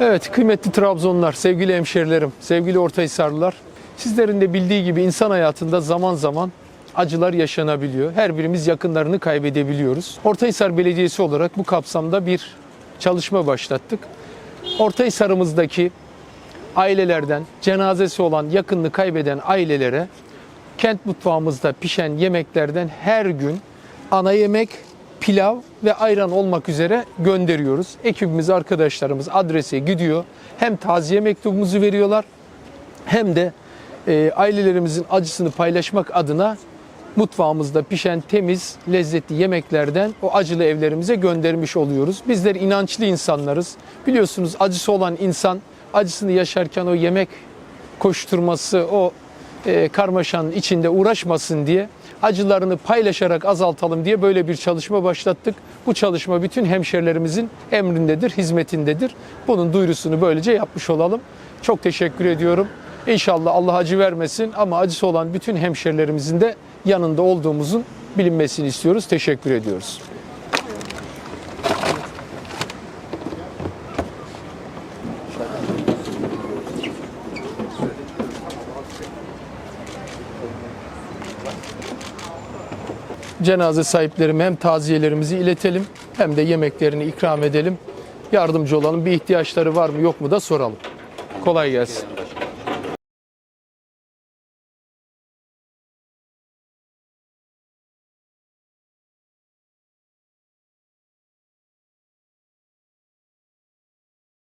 Evet kıymetli Trabzonlar, sevgili hemşerilerim, sevgili Ortahisarlılar. Sizlerin de bildiği gibi insan hayatında zaman zaman acılar yaşanabiliyor. Her birimiz yakınlarını kaybedebiliyoruz. Ortahisar Belediyesi olarak bu kapsamda bir çalışma başlattık. Ortahisar'ımızdaki ailelerden cenazesi olan yakınını kaybeden ailelere kent mutfağımızda pişen yemeklerden her gün ana yemek, pilav ve ayran olmak üzere gönderiyoruz. Ekibimiz, arkadaşlarımız adrese gidiyor. Hem taziye mektubumuzu veriyorlar hem de e, ailelerimizin acısını paylaşmak adına mutfağımızda pişen temiz, lezzetli yemeklerden o acılı evlerimize göndermiş oluyoruz. Bizler inançlı insanlarız. Biliyorsunuz acısı olan insan acısını yaşarken o yemek koşturması, o e, karmaşanın içinde uğraşmasın diye acılarını paylaşarak azaltalım diye böyle bir çalışma başlattık. Bu çalışma bütün hemşerilerimizin emrindedir, hizmetindedir. Bunun duyurusunu böylece yapmış olalım. Çok teşekkür ediyorum. İnşallah Allah acı vermesin ama acısı olan bütün hemşerilerimizin de yanında olduğumuzun bilinmesini istiyoruz. Teşekkür ediyoruz. Cenaze sahiplerime hem taziyelerimizi iletelim hem de yemeklerini ikram edelim. Yardımcı olalım. Bir ihtiyaçları var mı yok mu da soralım. Kolay gelsin.